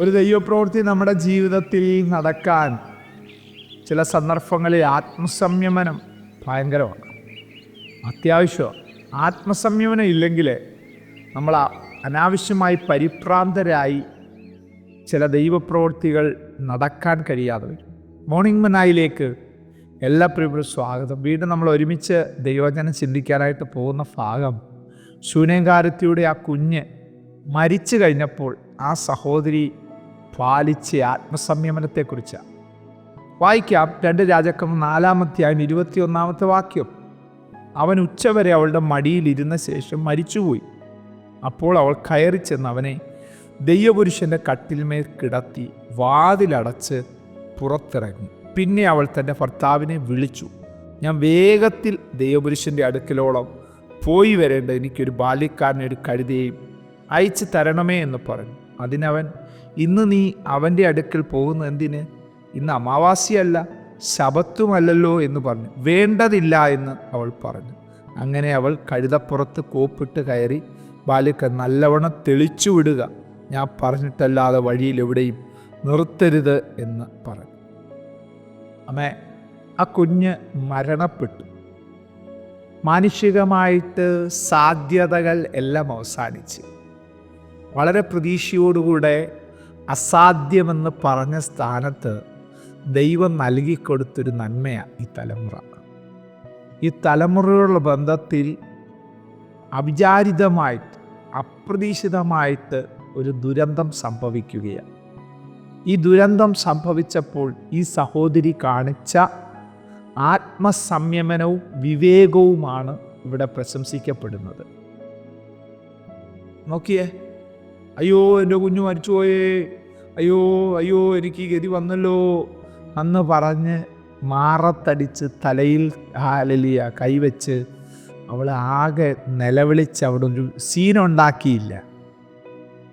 ഒരു ദൈവപ്രവൃത്തി നമ്മുടെ ജീവിതത്തിൽ നടക്കാൻ ചില സന്ദർഭങ്ങളിൽ ആത്മസംയമനം ഭയങ്കരമാണ്. അത്യാവശ്യമാണ്. ആത്മസംയമനം ഇല്ലെങ്കിൽ നമ്മൾ അനാവശ്യമായി പരിഭ്രാന്തരായി ചില ദൈവപ്രവൃത്തികൾ നടക്കാൻ കഴിയാതെ വരും. മോർണിംഗ് മനായിലേക്ക് എല്ലാ പ്രിയപ്പെട്ട സ്വാഗതം. വീണ്ടും നമ്മൾ ഒരുമിച്ച് ദൈവജനം ചിന്തിക്കാനായിട്ട് പോകുന്ന ഭാഗം ശൂന്യകാരത്തിയുടെ ആ കുഞ്ഞ് മരിച്ചു കഴിഞ്ഞപ്പോൾ ആ സഹോദരി പാലിച്ച ആത്മസംയമനത്തെക്കുറിച്ചാണ് വായിക്കാം രണ്ട് രാജാക്കം നാലാമത്തെയായും ഇരുപത്തിയൊന്നാമത്തെ വാക്യം. അവൻ ഉച്ചവരെ അവളുടെ മടിയിലിരുന്ന ശേഷം മരിച്ചുപോയി. അപ്പോൾ അവൾ കയറി ചെന്ന് അവനെ ദൈവപുരുഷന്റെ കട്ടിൽമേൽ കിടത്തി വാതിലടച്ച് പുറത്തിറങ്ങി. പിന്നെ അവൾ തന്റെ ഭർത്താവിനെ വിളിച്ചു ഞാൻ വേഗത്തിൽ ദൈവപുരുഷന്റെ അടുക്കലോളം പോയി വരേണ്ട എനിക്കൊരു ബാല്യക്കാരനെ ഒരു കഴുതയും അയച്ചു തരണമേ എന്ന് പറഞ്ഞു. അതിനവൻ ഇന്ന് നീ അവന്റെ അടുക്കൽ പോകുന്ന എന്തിന്? ഇന്ന് അമാവാസ്യല്ല ശബത്തുമല്ലല്ലോ എന്ന് പറഞ്ഞു. വേണ്ടതില്ല എന്ന് അവൾ പറഞ്ഞു. അങ്ങനെ അവൾ കഴുതപ്പുറത്ത് കോപ്പിട്ട് കയറി ബാലിക്ക നല്ലവണ്ണം തെളിച്ചു വിടുക. ഞാൻ പറഞ്ഞിട്ടല്ലാതെ വഴിയിൽ എവിടെയും നിർത്തരുത് എന്ന് പറഞ്ഞു. അമ്മേ ആ കുഞ്ഞ് മരണപ്പെട്ടു. മാനുഷികമായിട്ട് സാധ്യതകൾ എല്ലാം അവസാനിച്ച്. വളരെ പ്രതീക്ഷയോടുകൂടെ അസാധ്യമെന്ന് പറഞ്ഞ സ്ഥാനത്ത് ദൈവം നൽകിക്കൊടുത്തൊരു നന്മയാണ് ഈ തലമുറ. ഈ തലമുറയുള്ള ബന്ധത്തിൽ അവിചാരിതമായിട്ട് അപ്രതീക്ഷിതമായിട്ട് ഒരു ദുരന്തം സംഭവിക്കുകയാണ് ഈ ദുരന്തം സംഭവിച്ചപ്പോൾ ഈ സഹോദരി കാണിച്ച ആത്മസംയമനവും വിവേകവുമാണ് ഇവിടെ പ്രശംസിക്കപ്പെടുന്നത്. നോക്കിയേ അയ്യോ എന്റെ കുഞ്ഞു മരിച്ചുപോയേ. അയ്യോ അയ്യോ എനിക്ക് ഗതി വന്നല്ലോ. അന്ന് പറഞ്ഞ് മാറത്തടിച്ച് തലയിൽ ഹാലലിയ കൈവച്ച് അവൾ ആകെ നിലവിളിച്ച് അവിടെ ഒരു സീനുണ്ടാക്കിയില്ല.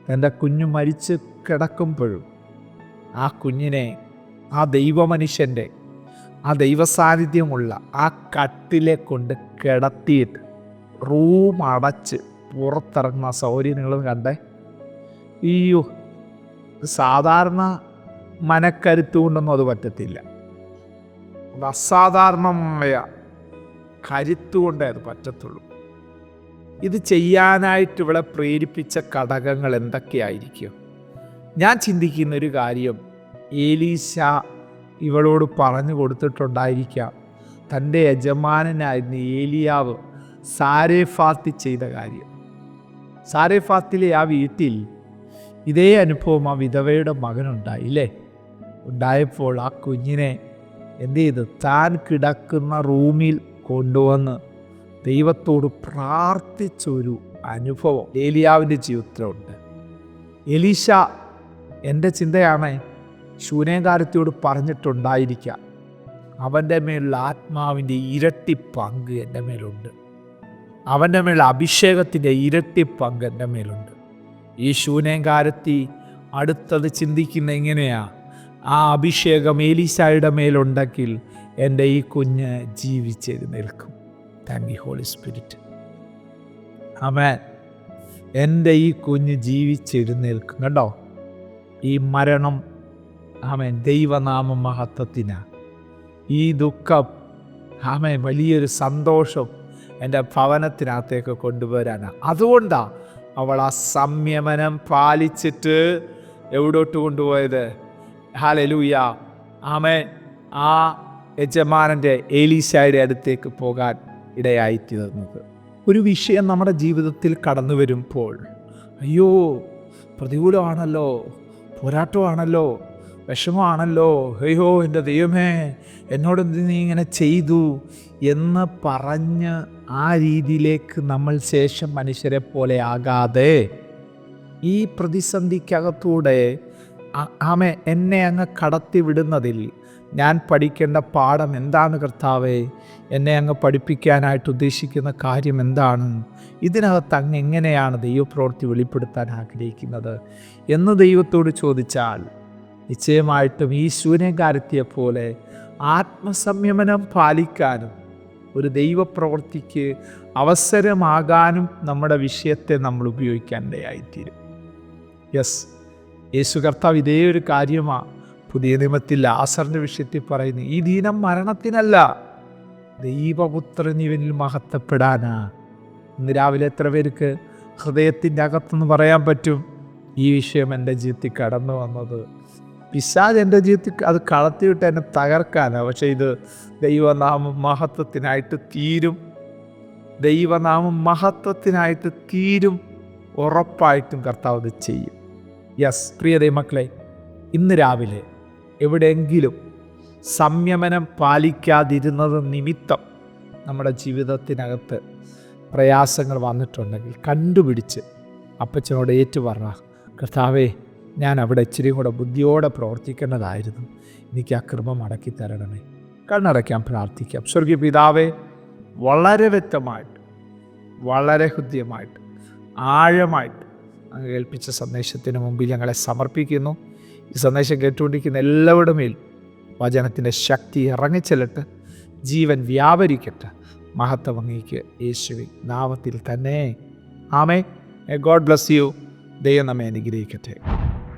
എന്റെ കുഞ്ഞു മരിച്ച് കിടക്കുമ്പോഴും ആ കുഞ്ഞിനെ ആ ദൈവമനുഷ്യന്റെ ആ ദൈവസാന്നിധ്യമുള്ള ആ കട്ടിലെ കൊണ്ട് കിടത്തിയിട്ട് റൂം അടച്ച് പുറത്തിറങ്ങുന്ന സൗകര്യങ്ങളും കണ്ടേ. അയ്യോ സാധാരണ മനക്കരുത്ത് കൊണ്ടൊന്നും അത് പറ്റത്തില്ല. അസാധാരണമായ കരുത്തുകൊണ്ടേ അത് പറ്റത്തുള്ളൂ. ഇത് ചെയ്യാനായിട്ട് ഇവിടെ പ്രേരിപ്പിച്ച ഘടകങ്ങൾ എന്തൊക്കെയായിരിക്കും? ഞാൻ ചിന്തിക്കുന്ന ഒരു കാര്യം ഏലീശ ഇവളോട് പറഞ്ഞു കൊടുത്തിട്ടുണ്ടായിരിക്കാം. തന്റെ യജമാനനായിരുന്ന ഏലിയാവ് സാരേഫാത്തി ചെയ്ത കാര്യം. സാരേഫാത്തിലെ ആ വീട്ടിൽ ഇതേ അനുഭവം ആ വിധവയുടെ മകനുണ്ടായി ഇല്ലേ? ഉണ്ടായപ്പോൾ ആ കുഞ്ഞിനെ എന്ത് ചെയ്തു? താൻ കിടക്കുന്ന റൂമിൽ കൊണ്ടുവന്ന് ദൈവത്തോട് പ്രാർത്ഥിച്ചൊരു അനുഭവം. ഏലിയാവിന്റെ ജീവിതത്തിലുണ്ട്. എലീശ എന്റെ ചിന്തയാണ് ശൂനേകാരത്തിയോട് പറഞ്ഞിട്ടുണ്ടായിരിക്കാം അവന്റെ മേലുള്ള ആത്മാവിന്റെ ഇരട്ടി പങ്ക് എന്റെ മേലുണ്ട്. അവന്റെ മേലുള്ള അഭിഷേകത്തിന്റെ ഇരട്ടി പങ്ക് എന്റെ മേലുണ്ട്. ഈ ശൂനേകാരത്തി അടുത്തത് ചിന്തിക്കുന്ന എങ്ങനെയാ? ആ അഭിഷേകം ഏലീശായുടെ മേലുണ്ടെങ്കിൽ എന്റെ ഈ കുഞ്ഞ് ജീവിച്ചെഴുന്നേൽക്കും thank you holy spirit amen എന്റെ ഈ കുഞ്ഞ് ജീവിച്ചെഴുന്നേൽക്കും കേട്ടോ ഈ മരണം ആമേൻ ദൈവനാമ മഹത്വത്തിന. ഈ ദുഃഖം ആമേൻ വലിയൊരു സന്തോഷം എന്റെ ഭവനത്തിനകത്തേക്ക് കൊണ്ടുവരാനാണ് അതുകൊണ്ടാണ് അവൾ ആ സംയമനം പാലിച്ചിട്ട് എവിടോട്ട് കൊണ്ടുപോയത്? Hallelujah amen. ആ യജമാനന്റെ ഏലീശായുടെ അടുത്തേക്ക് പോകാൻ ഇടയായി തീർന്നത്. ഒരു വിഷയം നമ്മുടെ ജീവിതത്തിൽ കടന്നു വരുമ്പോൾ അയ്യോ പ്രതികൂലമാണല്ലോ പോരാട്ടമാണല്ലോ വിഷമമാണല്ലോ അയ്യോ എന്റെ ദൈവമേ എന്നോട് നീ ഇങ്ങനെ ചെയ്തു എന്ന് പറഞ്ഞ് ആ രീതിയിലേക്ക് നമ്മൾ ശേഷം മനുഷ്യരെ പോലെ ആകാതെ ഈ പ്രതിസന്ധിക്കകത്തൂടെ ആമെ എന്നെ അങ്ങ് കടത്തി വിടുന്നതിൽ ഞാൻ പഠിക്കേണ്ട പാഠം എന്താണ് കർത്താവേ? എന്നെ അങ്ങ് പഠിപ്പിക്കാനായിട്ട് ഉദ്ദേശിക്കുന്ന കാര്യം എന്താണ്? ഇതിനകത്ത് അങ്ങ് എങ്ങനെയാണ് ദൈവപ്രവൃത്തി വെളിപ്പെടുത്താൻ ആഗ്രഹിക്കുന്നത് എന്ന് ദൈവത്തോട് ചോദിച്ചാൽ നിശ്ചയമായിട്ടും ഈ ശൂന്യകാരത്തിയെപ്പോലെ ആത്മസംയമനം പാലിക്കാനും ഒരു ദൈവപ്രവൃത്തിക്ക് അവസരമാകാനും നമ്മുടെ വിഷയത്തെ നമ്മൾ ഉപയോഗിക്കാനിടയായിത്തീരും. യെസ് യേശു കർത്താവ് ഇതേ ഒരു കാര്യമാണ് പുതിയ നിയമത്തിൽ ആസറിന്റെ വിഷയത്തിൽ പറയുന്നു. ഈ ദീനം മരണത്തിനല്ല ദൈവപുത്രൻ ഇവനിൽ മഹത്വപ്പെടാനാ. ഇന്ന് രാവിലെ എത്ര പേർക്ക് ഹൃദയത്തിന്റെ അകത്തുനിന്ന് പറയാൻ പറ്റും? ഈ വിഷയം എന്റെ ജീവിതത്തിൽ കടന്നു വന്നത് പിശാജ് എന്റെ ജീവിതത്തിൽ അത് കളത്തിവിട്ട് എന്നെ തകർക്കാനാണ് പക്ഷേ ഇത് ദൈവനാമം മഹത്വത്തിനായിട്ട് തീരും. ദൈവനാമം മഹത്വത്തിനായിട്ട് തീരും. ഉറപ്പായിട്ടും കർത്താവ് ഇത് ചെയ്യും. യെസ് പ്രിയ ദൈവമക്കളെ ഇന്ന് രാവിലെ എവിടെയെങ്കിലും സംയമനം പാലിക്കാതിരുന്നത് നിമിത്തം നമ്മുടെ ജീവിതത്തിനകത്ത് പ്രയാസങ്ങൾ വന്നിട്ടുണ്ടെങ്കിൽ കണ്ടുപിടിച്ച് അപ്പച്ചനോട് ഏറ്റു പറഞ്ഞ കർത്താവേ ഞാൻ അവിടെ ഇച്ചിരി കൂടെ ബുദ്ധിയോടെ പ്രവർത്തിക്കേണ്ടതായിരുന്നു. എനിക്ക് ആ കൃപ മടക്കി തരണമേ. കണ്ണടയ്ക്കാൻ പ്രാർത്ഥിക്കാം. സ്വർഗീയ പിതാവേ വളരെ വ്യക്തമായിട്ട് വളരെ ഹൃദ്യമായിട്ട് ആഴമായിട്ട് അങ്ങ് കേൾപ്പിച്ച സന്ദേശത്തിന് മുമ്പിൽ ഞങ്ങളെ സമർപ്പിക്കുന്നു. ഈ സന്ദേശം കേട്ടുകൊണ്ടിരിക്കുന്ന എല്ലാവരുടെ മേൽ വചനത്തിന്റെ ശക്തി ഇറങ്ങിച്ചെല്ലട്ട്. ജീവൻ വ്യാപരിക്കട്ടെ. മഹത്വം അങ്ങേക്ക് യേശുവി നാമത്തിൽ തന്നെ. ആമേ ഗോഡ് ബ്ലസ് യു ദൈവം നമ്മെ അനുഗ്രഹിക്കട്ടെ.